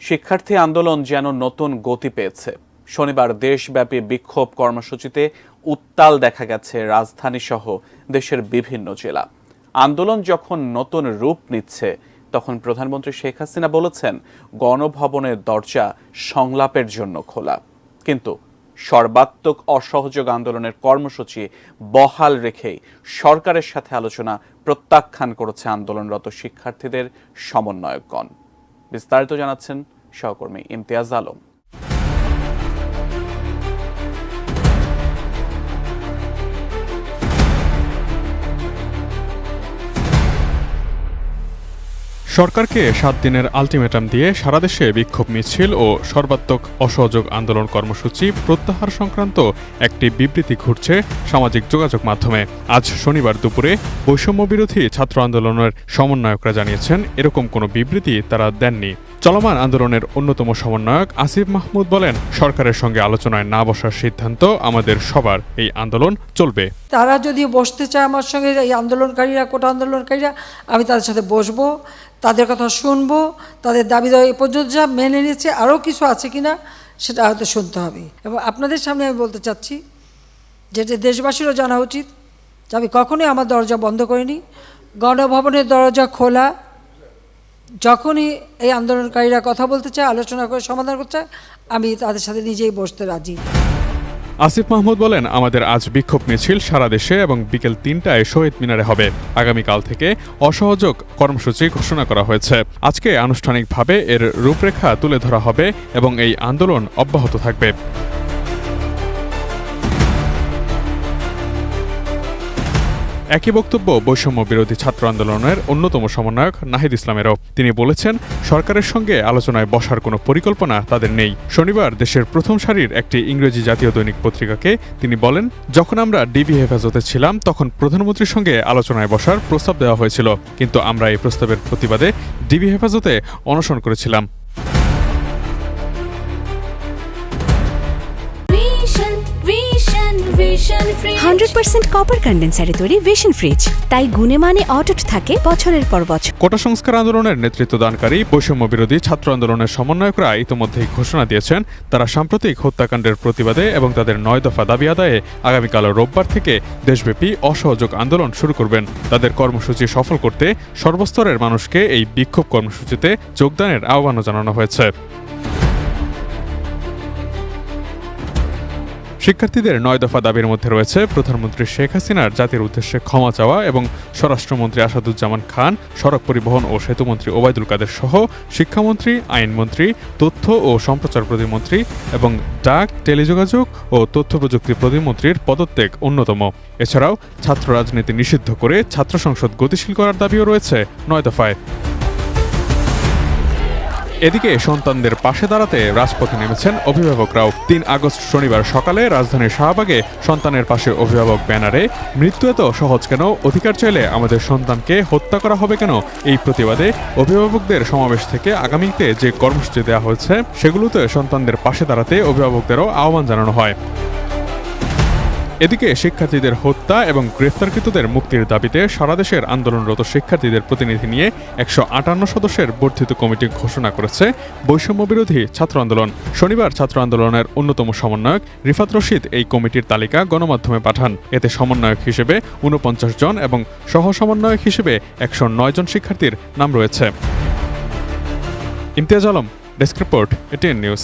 শিক্ষার্থী আন্দোলন যেন নতুন গতি পেয়েছে। শনিবার দেশব্যাপী বিক্ষোভ কর্মসূচিতে উত্তাল দেখা গেছে রাজধানী সহ দেশের বিভিন্ন জেলা। আন্দোলন যখন নতুন রূপ নিচ্ছে, তখন প্রধানমন্ত্রী শেখ হাসিনা বলেছেন, গণভবনের দরজা সংলাপের জন্য খোলা। কিন্তু সর্বাত্মক অসহযোগ আন্দোলনের কর্মসূচি বহাল রেখেই সরকারের সাথে আলোচনা প্রত্যাখ্যান করেছে আন্দোলনরত শিক্ষার্থীদের সমন্বয়কগণ। বিস্তারিত জানাচ্ছেন সহকর্মী ইমতিয়াজ আলম। সরকারকে সাত দিনের আলটিমেটাম দিয়ে সারা দেশে বিক্ষোভ মিছিল ও সর্বাত্মক অসহযোগ আন্দোলন কর্মসূচি প্রত্যাহার সংক্রান্ত একটি বিবৃতি ঘুরছে সামাজিক যোগাযোগ মাধ্যমে। আজ শনিবার দুপুরে বৈষম্য বিরোধী ছাত্র আন্দোলনের সমন্বয়করা জানিয়েছেন, এরকম কোনো বিবৃতি তারা দেননি। চলমান আন্দোলনের অন্যতম সমন্বয়ক আসিফ মাহমুদ বলেন, সরকারের সঙ্গে আলোচনায় না বসার সিদ্ধান্ত আমাদের সবার। এই আন্দোলন চলবে। তারা যদি বসতে চায় আমার সঙ্গে, এই আন্দোলনকারীরা, কোটা আন্দোলনকারীরা, আমি তাদের সাথে বসবো, তাদের কথা শুনব, তাদের দাবি দাবি পর্যন্ত যা মেনে নিয়েছে, আরও কিছু আছে কিনা, সেটা হয়তো শুনতে হবে। এবং আপনাদের সামনে আমি বলতে চাচ্ছি যেটা দেশবাসীরও জানা উচিত যে, আমি কখনোই আমার দরজা বন্ধ করিনি। গণভবনের দরজা খোলা যখনই এই আন্দোলনকারীরা কথা বলতে চায়, আলোচনা করে সমাধান করতে চায়, আমি তাদের সাথে নিজেই বসতে রাজি। আসিফ মাহমুদ বলেন, আমাদের আজ বিক্ষোভ মিছিল সারা দেশে এবং বিকেল তিনটায় শহীদ মিনারে হবে। আগামীকাল থেকে অসহযোগ কর্মসূচি ঘোষণা করা হয়েছে। আজকে আনুষ্ঠানিকভাবে এর রূপরেখা তুলে ধরা হবে এবং এই আন্দোলন অব্যাহত থাকবে। একই বক্তব্য বৈষম্য বিরোধী ছাত্র আন্দোলনের অন্যতম সমন্বয়ক নাহিদ ইসলামেরও। তিনি বলেছেন, সরকারের সঙ্গে আলোচনায় বসার কোনো পরিকল্পনা তাদের নেই। শনিবার দেশের প্রথম সারির একটি ইংরেজি জাতীয় দৈনিক পত্রিকাকে তিনি বলেন, যখন আমরা ডিবি হেফাজতে ছিলাম, তখন প্রধানমন্ত্রীর সঙ্গে আলোচনায় বসার প্রস্তাব দেওয়া হয়েছিল। কিন্তু আমরা এই প্রস্তাবের প্রতিবাদে ডিবি হেফাজতে অনশন করেছিলাম। হান্ড্রেড পার্সেন্ট কপার কন্ডেন্সারে তৈরি ভিশন ফ্রিজ তাই গুণে মানে অটুট থাকে বছরের পর বছর। কোটা সংস্কার আন্দোলনের নেতৃত্বদানকারী বৈষম্য বিরোধী ছাত্র আন্দোলনের সমন্বয়করা ইতিমধ্যেই ঘোষণা দিয়েছেন, তারা সাম্প্রতিক হত্যাকাণ্ডের প্রতিবাদে এবং তাদের নয় দফা দাবি আদায়ে আগামীকাল রোববার থেকে দেশব্যাপী অসহযোগ আন্দোলন শুরু করবেন। তাদের কর্মসূচি সফল করতে সর্বস্তরের মানুষকে এই বিক্ষোভ কর্মসূচিতে যোগদানের আহ্বানও জানানো হয়েছে। শিক্ষার্থীদের নয় দফা দাবির মধ্যে রয়েছে প্রধানমন্ত্রী শেখ হাসিনার জাতির উদ্দেশ্যে ক্ষমা চাওয়া এবং স্বরাষ্ট্রমন্ত্রী আসাদুজ্জামান খান, সড়ক পরিবহন ও সেতুমন্ত্রী ওবায়দুল কাদের সহ শিক্ষামন্ত্রী, আইনমন্ত্রী, তথ্য ও সম্প্রচার প্রতিমন্ত্রী এবং ডাক, টেলিযোগাযোগ ও তথ্য প্রযুক্তি প্রতিমন্ত্রীর পদত্যাগ অন্যতম। এছাড়াও ছাত্র রাজনীতি নিষিদ্ধ করে ছাত্র সংসদ গতিশীল করার দাবিও রয়েছে নয় দফায়। এদিকে সন্তানদের পাশে দাঁড়াতে রাজপথে নেমেছেন অভিভাবকরাও। তিন আগস্ট শনিবার সকালে রাজধানীর শাহবাগে সন্তানের পাশে অভিভাবক ব্যানারে, মৃত্যু এত সহজ কেন? অধিকার চাইলে আমাদের সন্তানকে হত্যা করা হবে কেন? এই প্রতিবাদে অভিভাবকদের সমাবেশ থেকে আগামীতে যে কর্মসূচি দেওয়া হয়েছে, সেগুলোতে সন্তানদের পাশে দাঁড়াতে অভিভাবকদেরও আহ্বান জানানো হয়। এদিকে শিক্ষার্থীদের হত্যা এবং গ্রেফতারকৃতদের মুক্তির দাবিতে সারা দেশের আন্দোলনরত শিক্ষার্থীদের প্রতিনিধি নিয়ে একশো আটান্ন সদস্যের বর্ধিত কমিটি ঘোষণা করেছে বৈষম্য বিরোধী ছাত্র আন্দোলন। শনিবার ছাত্র আন্দোলনের অন্যতম সমন্বয়ক রিফাত রশিদ এই কমিটির তালিকা গণমাধ্যমে পাঠান। এতে সমন্বয়ক হিসেবে ঊনপঞ্চাশ জন এবং সহ সমন্বয়ক হিসেবে একশো নয় জন শিক্ষার্থীর নাম রয়েছে। Imtiaz Alam, desk report, ATN news.